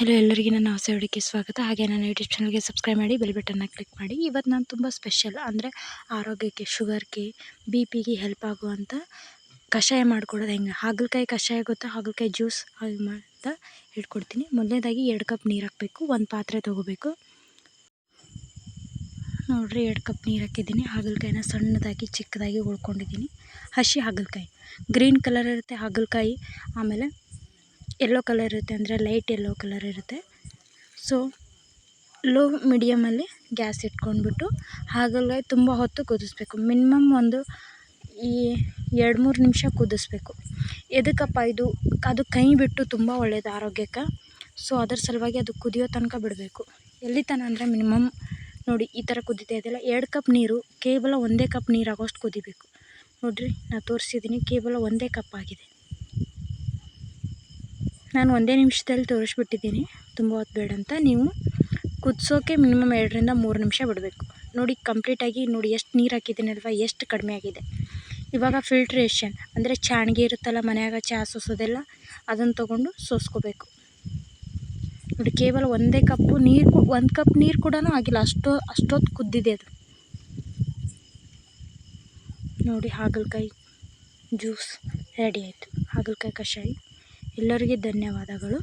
Hello ಎಲ್ಲರಿಗೂ ನನ್ನ ಹೊಸ ವಿಡಿಯೋಕ್ಕೆ ಸ್ವಾಗತ. ಹಾಗೆ ನನ್ನ ಯೂಟ್ಯೂಬ್ ಚಾನಲ್ಗೆ ಸಬ್ಸ್ಕ್ರೈಬ್ ಮಾಡಿ ಬೆಲ್ ಬಟನ್ನ ಕ್ಲಿಕ್ ಮಾಡಿ. ಇವತ್ತು ನಾನು ತುಂಬ ಸ್ಪೆಷಲ್ ಅಂದರೆ ಆರೋಗ್ಯಕ್ಕೆ ಶುಗರ್ಗೆ ಬಿ ಪಿಗೆ ಹೆಲ್ಪ್ ಆಗುವಂಥ ಕಷಾಯ ಮಾಡ್ಕೊಡೋದು ಹೆಂಗೆ? ಹಾಗಲಕಾಯಿ ಕಷಾಯ ಗೊತ್ತಾ? ಹಾಗಲಕಾಯಿ ಜ್ಯೂಸ್ ಹಾಗೆ ಅಂತ ಹೇಳ್ಕೊಡ್ತೀನಿ ಮೊದಲನೇದಾಗಿ ಎರಡು ಕಪ್ ನೀರು ಹಾಕಬೇಕು. ಒಂದು ಪಾತ್ರೆ ತೊಗೋಬೇಕು. ನೋಡಿರಿ ಎರಡು ಕಪ್ ನೀರು ಹಾಕಿದ್ದೀನಿ. ಹಾಗಲಕಾಯಿನ ಸಣ್ಣದಾಗಿ, ಚಿಕ್ಕದಾಗಿ ಉಳ್ಕೊಂಡಿದ್ದೀನಿ ಹಸಿ ಹಾಗಲಕಾಯಿ. ಗ್ರೀನ್ ಕಲರ್ ಇರುತ್ತೆ ಹಾಗಲಕಾಯಿ. ಆಮೇಲೆ ಯೆಲ್ಲೋ ಕಲರ್ ಇರುತ್ತೆ ಅಂದರೆ ಲೈಟ್ ಯೆಲ್ಲೋ ಕಲರ್ ಇರುತ್ತೆ. ಸೊ ಲೋ ಮೀಡಿಯಮಲ್ಲಿ ಗ್ಯಾಸ್ ಇಟ್ಕೊಂಡ್ಬಿಟ್ಟು ಹಾಗಲೇ ತುಂಬ ಹೊತ್ತು ಕುದಿಸ್ಬೇಕು. ಮಿನಿಮಮ್ ಒಂದು ಈ ಎರಡು ಮೂರು ನಿಮಿಷ ಕುದಿಸ್ಬೇಕು. ಎದಕ್ಕಪ್ಪ ಇದು? ಅದು ಕೈ ಬಿಟ್ಟು ತುಂಬ ಒಳ್ಳೆಯದು ಆರೋಗ್ಯಕ್ಕೆ. ಸೊ ಅದರ ಸಲುವಾಗಿ ಅದು ಕುದಿಯೋ ತನಕ ಬಿಡಬೇಕು. ಎಲ್ಲಿ ತನಕ ಅಂದರೆ ಮಿನಿಮಮ್ ನೋಡಿ, ಈ ಥರ ಕುದೀತಾ ಇದೆಯಲ್ಲ, ಎರಡು ಕಪ್ ನೀರು, ಕೇವಲ ಒಂದೇ ಕಪ್ ನೀರು ಆಗೋಷ್ಟು ಕುದಿಬೇಕು. ನೋಡಿರಿ ನಾನು ತೋರಿಸಿದ್ದೀನಿ ಕೇವಲ ಒಂದೇ ಕಪ್ ಆಗಿದೆ. ನಾನು ಒಂದೇ ನಿಮಿಷದಲ್ಲಿ ತೋರಿಸ್ಬಿಟ್ಟಿದ್ದೀನಿ. ತುಂಬ ಹೊತ್ತು ಬೇಡ ಅಂತ. ನೀವು ಕುದಿಸೋಕೆ ಮಿನಿಮಮ್ ಎರಡರಿಂದ ಮೂರು ನಿಮಿಷ ಬಿಡಬೇಕು. ನೋಡಿ, ಕಂಪ್ಲೀಟಾಗಿ ನೋಡಿ, ಎಷ್ಟು ನೀರು ಹಾಕಿದ್ದೀನಲ್ವ, ಎಷ್ಟು ಕಡಿಮೆ ಆಗಿದೆ. ಇವಾಗ ಫಿಲ್ಟ್ರೇಷನ್, ಅಂದರೆ ಚಾಣಿಗೆ ಇರುತ್ತಲ್ಲ, ಮನೆಯಾಗ ಚಹಾ ಸೋಸೋದೆಲ್ಲ, ಅದನ್ನು ತೊಗೊಂಡು ಸೋಸ್ಕೋಬೇಕು. ನೋಡಿ, ಕೇವಲ ಒಂದೇ ಕಪ್ಪು ನೀರು ಒಂದು ಕಪ್ ನೀರು ಕೂಡ ಆಗಿಲ್ಲ, ಅಷ್ಟೋ, ಅಷ್ಟೊತ್ತು ಕುದ್ದಿದೆ ಅದು. ನೋಡಿ, ಹಾಗಲಕಾಯಿ ಜ್ಯೂಸ್ ರೆಡಿ ಆಯಿತು. ಹಾಗಲಕಾಯಿ ಕಷಾಯ. ಎಲ್ಲರಿಗೆ ಧನ್ಯವಾದಗಳು.